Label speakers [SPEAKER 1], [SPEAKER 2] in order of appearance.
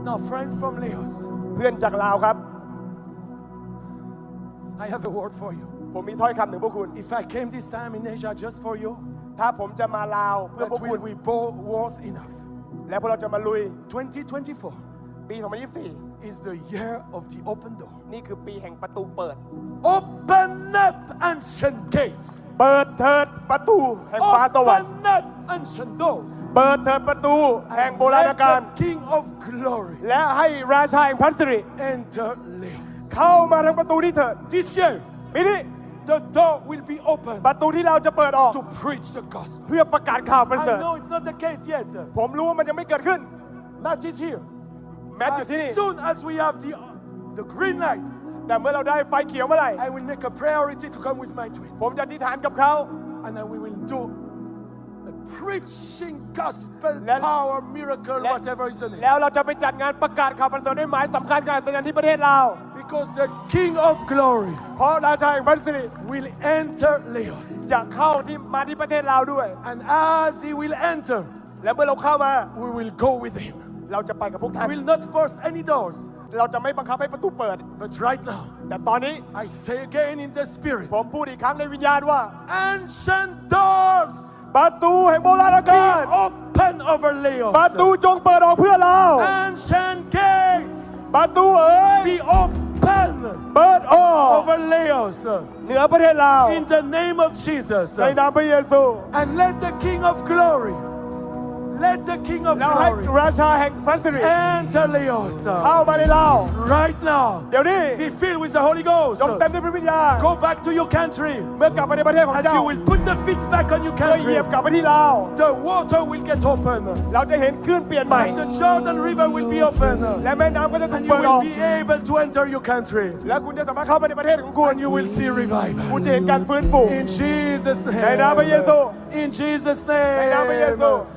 [SPEAKER 1] Now, friends from Laos,
[SPEAKER 2] เพื่อนจากลาวครับ
[SPEAKER 1] I have a word for you.
[SPEAKER 2] ผมมีถ้อยคำถึงพวกคุณ
[SPEAKER 1] If I came this time in Asia just for you,
[SPEAKER 2] ถ้าผมจะมาลาวเพื่อ
[SPEAKER 1] that
[SPEAKER 2] พวกคุ
[SPEAKER 1] will
[SPEAKER 2] ณ
[SPEAKER 1] be both worth enough.
[SPEAKER 2] และพวกเราจะมาลุย
[SPEAKER 1] 2024
[SPEAKER 2] ปี 2024
[SPEAKER 1] is the year of the open door.
[SPEAKER 2] นี่คือปีแห่งประตูเปิด
[SPEAKER 1] Open up ancient gates.
[SPEAKER 2] เปิดเถิดประตูแห่งฟ้าสวรรค์
[SPEAKER 1] Open up ancient doors.
[SPEAKER 2] เปิดเถิดประตูแห่งโบราณ
[SPEAKER 1] Let
[SPEAKER 2] กาล
[SPEAKER 1] the King of glory
[SPEAKER 2] และให้ราชาแห่งพัสริ
[SPEAKER 1] enter Laos.
[SPEAKER 2] เข้ามาทางประตูนี้เถิด
[SPEAKER 1] This year,
[SPEAKER 2] ปีนี้
[SPEAKER 1] the door will be open
[SPEAKER 2] ประตูที่เราจะเปิดออก
[SPEAKER 1] to preach the gospel.
[SPEAKER 2] เพื่อประกาศข่าวประเสริ
[SPEAKER 1] I
[SPEAKER 2] ฐ
[SPEAKER 1] know it's not the case yet.
[SPEAKER 2] ผมรู้ว่ามันยังไม่เกิดขึ้น
[SPEAKER 1] Matt is here.
[SPEAKER 2] แมทอยู่ที่นี่
[SPEAKER 1] As soon as we have the, the green light,
[SPEAKER 2] แต่เมื่อเราได้ไฟเขียวเมื่อไหร่
[SPEAKER 1] I will make a priority to come with my twin.
[SPEAKER 2] ผมจะอธิษฐานกับเขา
[SPEAKER 1] And then we will do a preaching gospel
[SPEAKER 2] Let-
[SPEAKER 1] power miracle,
[SPEAKER 2] Let-
[SPEAKER 1] whatever is the name.
[SPEAKER 2] แล้วเราจะไปจัดงานประกาศข่าวประเสริฐด้วยหมายสำคัญการแสดงที่ประเทศลาว
[SPEAKER 1] Because the King of glory
[SPEAKER 2] เพราะราชาแห่งพัสริ
[SPEAKER 1] will enter Laos.
[SPEAKER 2] จะเข้าที่มาที่ประเทศลาวด้วย
[SPEAKER 1] And as he will enter,
[SPEAKER 2] และเมื่อเราเข้ามา
[SPEAKER 1] we will go with him.
[SPEAKER 2] เราจะไปกับพวก
[SPEAKER 1] I
[SPEAKER 2] ท่าน
[SPEAKER 1] will not force any doors.
[SPEAKER 2] เราจะไม่บังคับให้ประตูเปิด
[SPEAKER 1] But right now,
[SPEAKER 2] แต่ตอนนี้
[SPEAKER 1] I say again in the spirit,
[SPEAKER 2] ผมพูดอีกครั้งในวิญญาณว่า
[SPEAKER 1] ancient doors
[SPEAKER 2] ประตูแห่งโบราณ
[SPEAKER 1] be
[SPEAKER 2] กาล
[SPEAKER 1] open over
[SPEAKER 2] ประตู
[SPEAKER 1] Laos.
[SPEAKER 2] จงเปิดออกเพื่อเรา
[SPEAKER 1] Ancient gates
[SPEAKER 2] ประตูเอ๋ย
[SPEAKER 1] be open
[SPEAKER 2] เปิดออก
[SPEAKER 1] over Laos.
[SPEAKER 2] เหนือประเทศลาว
[SPEAKER 1] In the name of Jesus.
[SPEAKER 2] ในนามพระเยซู
[SPEAKER 1] And let the King of glory, let the King of
[SPEAKER 2] แล้วให้
[SPEAKER 1] glory
[SPEAKER 2] ราชาแห่งพระสิริ
[SPEAKER 1] enter Laos.
[SPEAKER 2] เข้ามาในเรา
[SPEAKER 1] Right now,
[SPEAKER 2] เดี๋ยวนี้
[SPEAKER 1] be filled with the Holy Ghost.
[SPEAKER 2] จงเต็มด้วยพระวิญญาณ
[SPEAKER 1] Go back to your country.
[SPEAKER 2] เมื่อกลับไปในประเทศของ
[SPEAKER 1] As
[SPEAKER 2] เจ้า
[SPEAKER 1] you will put the feet back on your
[SPEAKER 2] เมื่อเหยี
[SPEAKER 1] country,
[SPEAKER 2] ยบกลับไปที่ลาว
[SPEAKER 1] the water will get open.
[SPEAKER 2] เราจะเห็นคลื่นเปลี่ยนใหม่
[SPEAKER 1] The Jordan River will be open.
[SPEAKER 2] และแม่น้ำก็จะถู
[SPEAKER 1] And
[SPEAKER 2] ก
[SPEAKER 1] you
[SPEAKER 2] เปิดออก
[SPEAKER 1] will be able to enter your country.
[SPEAKER 2] และคุณจะสามารถเข้ามาในประเทศของคุณ
[SPEAKER 1] And you will see
[SPEAKER 2] คุณ
[SPEAKER 1] revival.
[SPEAKER 2] จะเห็นการฟื้นฟู
[SPEAKER 1] In Jesus'
[SPEAKER 2] ในนามพระเยซู
[SPEAKER 1] name. In Jesus'
[SPEAKER 2] ในนามพระเยซู
[SPEAKER 1] name.